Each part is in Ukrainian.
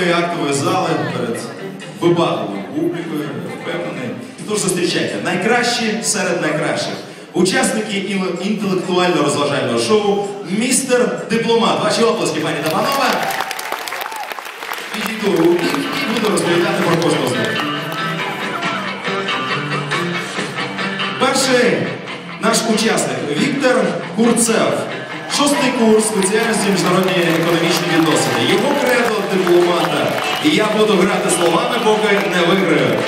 великої актової зали перед вибагливою публікою, впевнений. Тож зустрічайте найкращі серед найкращих. Учасники інтелектуально-розважального шоу Містер Дипломат. Ваші оплески, пані та панове. Підійду і буду розповідати про кожного з них. Перший наш учасник Віктор Курцев. Шостий курс спеціальності міжнародні економічні відносини. І я буду грати словами, поки не виграю.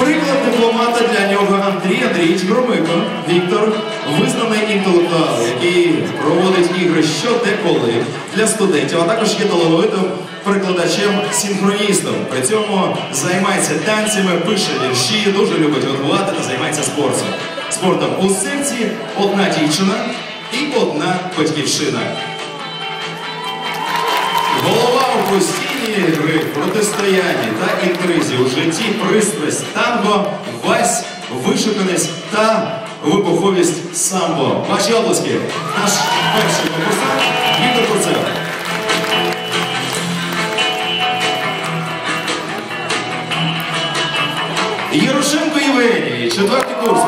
Приклад дипломата для нього Андрій Андрійович Громико. Віктор визнаний інтелектуал, який проводить ігри що де коли для студентів, а також є талановитим перекладачем-синхроністом. При цьому займається танцями, пише вірші, дуже любить готувати та займається спортом. Спортом у серці одна дівчина і одна батьківщина. Голова у постійній гри, протистоянні та інтризі у житті, пристрасть танго, вась, вишуканість та вибуховість самбо. Ваші обласки. Наш перший конкурсант Віктор Курцев. Ярошенко Євгеній, четвертий курс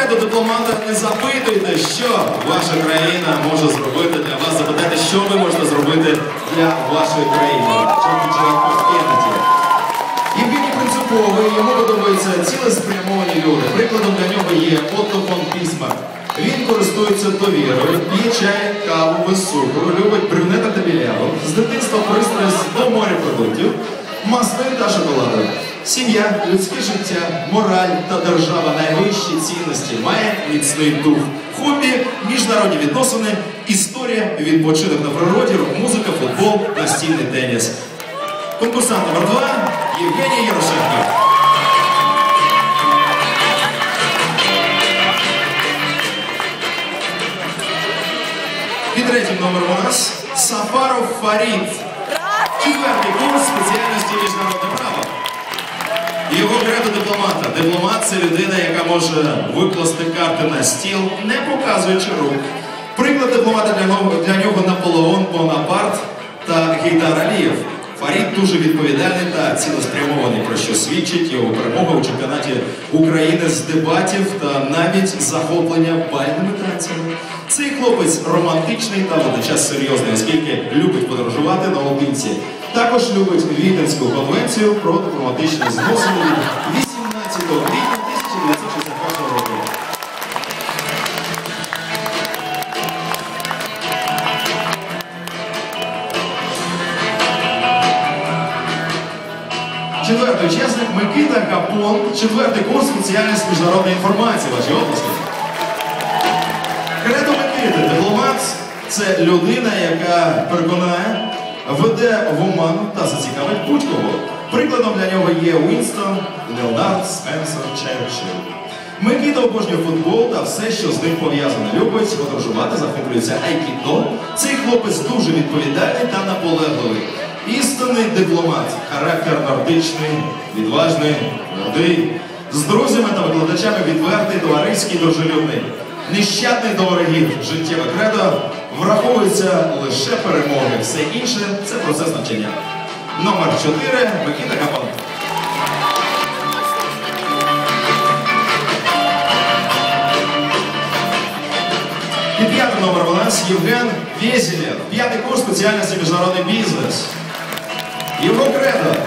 Кредо дипломата не запитуйте, що ваша країна може зробити для вас. Запитайте, що ви можете зробити для вашої країни. Євгеній Принциповий, йому подобаються цілеспрямовані люди. Прикладом для нього є Отто фон. Він користується довірою, п'є чай, каву без цукру, любить Сім'я, людське життя, мораль та держава найвищі цінності має міцний дух. Хобі, міжнародні відносини, історія, відпочинок на природі, рок-музика, футбол, настільний теніс. Конкурсант номер два Євгеній Ярошенко. І третім номером у нас Сафаров Фарід. Його кредо дипломата. Дипломат це людина, яка може викласти карти на стіл, не показуючи рук. Приклад дипломата для нього, для нього Наполеон Бонапарт та Гейдар Алієв. Фарід дуже відповідальний та цілеспрямований, про що свідчить його перемога у чемпіонаті України з дебатів та навіть захоплення бальними танцями. Цей хлопець романтичний та водночас серйозний, оскільки любить подорожувати наодинці. Також любить Віденську конвенцію про дипломатичні зносини від 18 квітня Четвертий учасник Микита Капон, четвертий курс спеціальність міжнародної інформації. Ваші області. Кредо Микити, дипломат це людина, яка переконає, веде в оману та зацікавить будь-кого. Прикладом для нього є Уінстон, Леонард, Спенсер, Черчилль. Микита обожнює футбол та все, що з ним пов'язане. Любить подорожувати, захоплюється айкідо. Цей хлопець дуже відповідальний та наполегливий. Істинний дипломат, характер нордичний, відважний, гордий, з друзями та викладачами відвертий, товариський, дружелюбний. Нещадний до ворогів, життєве кредо враховується лише перемоги. Все інше це процес навчання. Номер 4 Микита Капан. І п'ятий номер у нас Євген Вєзелєв. П'ятий курс спеціальності міжнародний бізнес. Его кредо.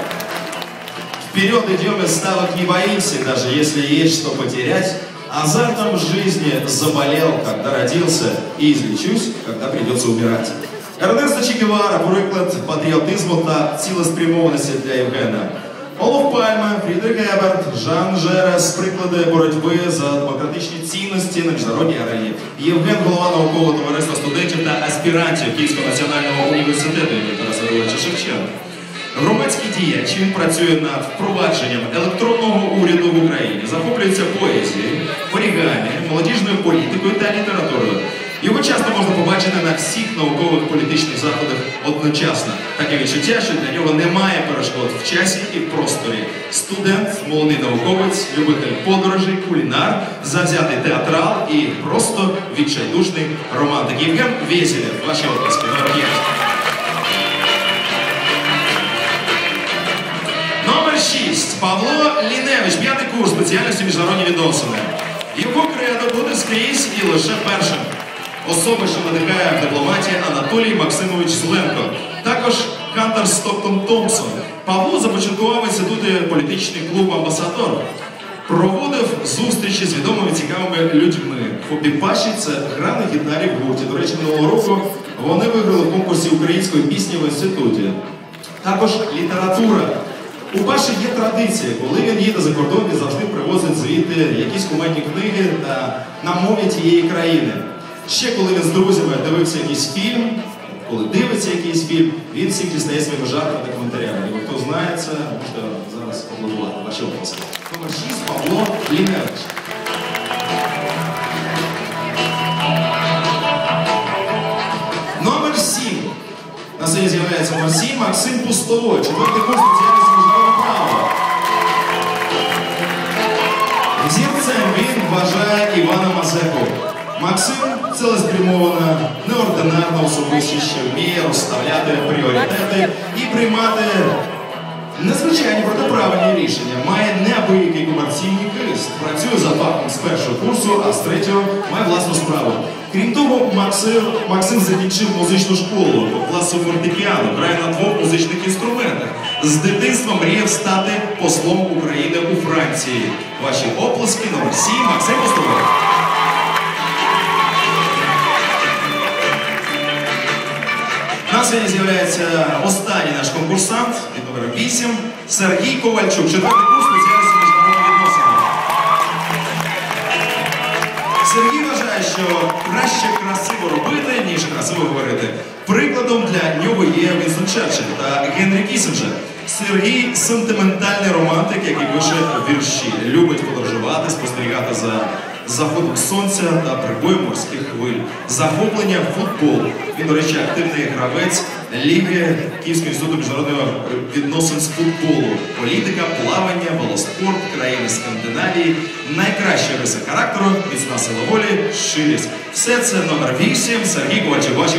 Вперед идем и ставок не боимся, даже если есть что потерять. Азартом жизни заболел, когда родился, и излечусь, когда придется умирать. Ернесто Че Гевара, приклад патріотизму та цілеспрямованості для Євгена. Олов Пальма, Фрідрих Еберт, Жан Жерес, приклади боротьби за демократичні цінності на міжнародній арені. Євген голова наукового товариства студентів та аспірантів Київського національного університету імені Тараса Григоровича Шевченка. Громадський діяч він працює над впровадженням електронного уряду в Україні, захоплюється поезією, орігамі, молодіжною політикою та літературою. Його часто можна побачити на всіх наукових політичних заходах одночасно. Таке відчуття, що для нього немає перешкод в часі і в просторі. Студент, молодий науковець, любитель подорожей, кулінар, завзятий театрал і просто відчайдушний романтик. Євген Вєзєлєв, ваші оплески. Номер 6. Павло Ліневич, п'ятий курс спеціальності міжнародні відносини. Його кредо буде скрізь і лише першим. Особа, що надихає в дипломатії Анатолій Максимович Зеленко. Також Хантер Стоктон Томпсон. Павло започаткував в інституті політичний клуб Амбасадор. Проводив зустрічі з відомими цікавими людьми. Хобі Паші це гра на гітарі в гурті. До речі, минулого року вони виграли в конкурсі української пісні в інституті. Також література. У Паші є традиція, коли він їде за кордон, він завжди привозить звідти якісь кумедні книги та на мові тієї країни. Ще коли він з друзями дивився якийсь фільм, коли дивиться якийсь фільм, він всіх дістає своїми жартами та коментарями. І хто знає це, можете зараз аплодувати. Ваші оплески. Номер 6 Павло Ліневич. Номер 7. На сцені з'являється номер 7 Максим Пустовой, четвертий курс спеціальності Максим цілеспрямована, неординарна особистість, що вміє розставляти пріоритети і приймати незвичайні протиправні рішення. Має неабиякий комерційний хист. Працює за фахом з першого курсу, а з третього має власну справу. Крім того, Максим, Максим закінчив музичну школу по класу фортепіано, грає на двох музичних інструментах. З дитинства мріяв стати послом України у Франції. Ваші оплески номер 7 Максим Постовий. Сцені з'являється останній наш конкурсант від номера 8 Сергій Ковальчук, четвертий курс спеціальності міжнародні відносини. Сергій вважає, що краще красиво робити, ніж красиво говорити. Прикладом для нього є Вінстон Черчилль та Генрі Кісінджер. Сергій сентиментальний романтик, який пише вірші, любить подорожувати, спостерігати за заходом сонця та прибою морських хвиль. Захоплення футбол. Він, до речі, активний гравець Ліги Київського інституту міжнародних відносин з футболу. Політика, плавання, велоспорт, країни Скандинавії. Найкраща риса характеру, міцна сила волі, щирість. Все це номер 8 Сергій Ковальчук. Ваші.